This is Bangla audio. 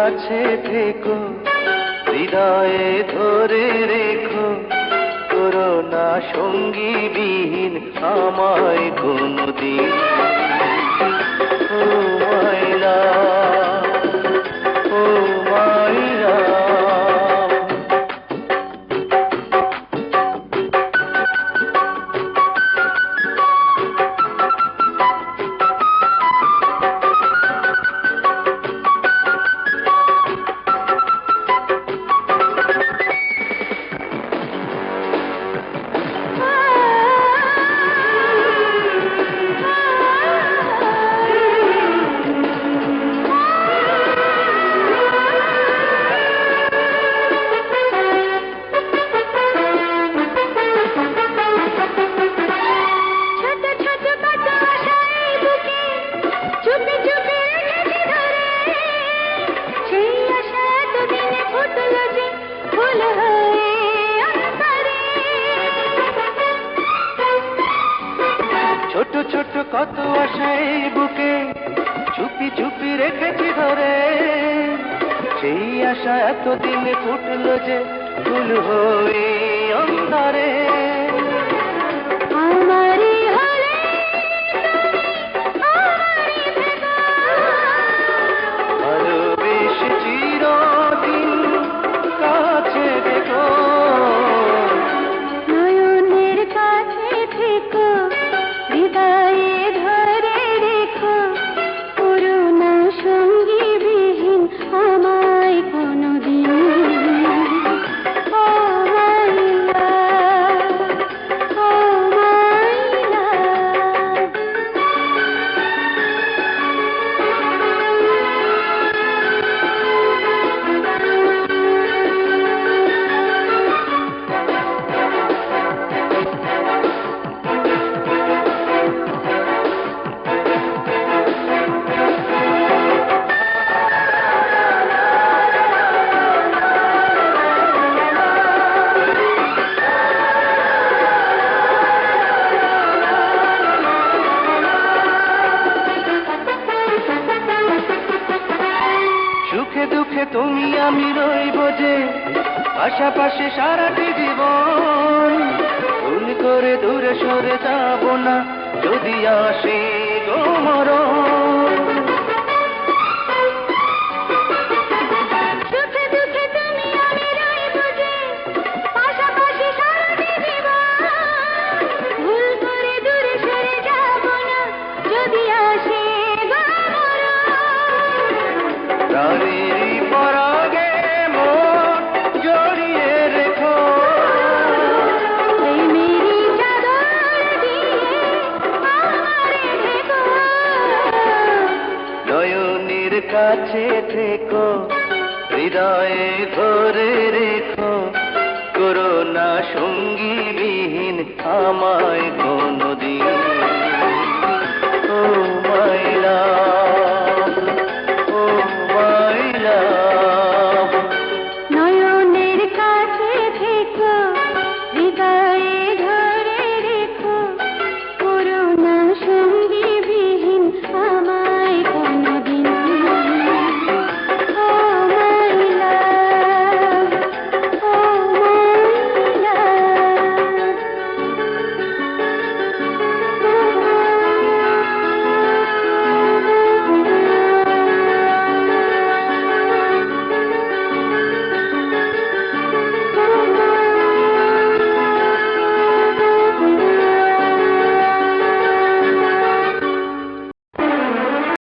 কাছে থেকো হৃদয়ে ধরে রেখো করোনা সঙ্গী বিহীন আমায় কোনদিন। কত আশাই বুকে চুপি চুপি রেখেছি ধরে। সেই আশা এতদিনে ফুটল যে ফুল হয়ে অন্ধরে সুখে দুঃখে তুমি আমি রইব যে, পাশাপাশি সারাটি জীবন ভুল করে দূরে সরে যাব না। যদি আসে গো মরণ থেকো হৃদয়ে ধরে রেখো করোনা সঙ্গী বিহীন আমায় কোন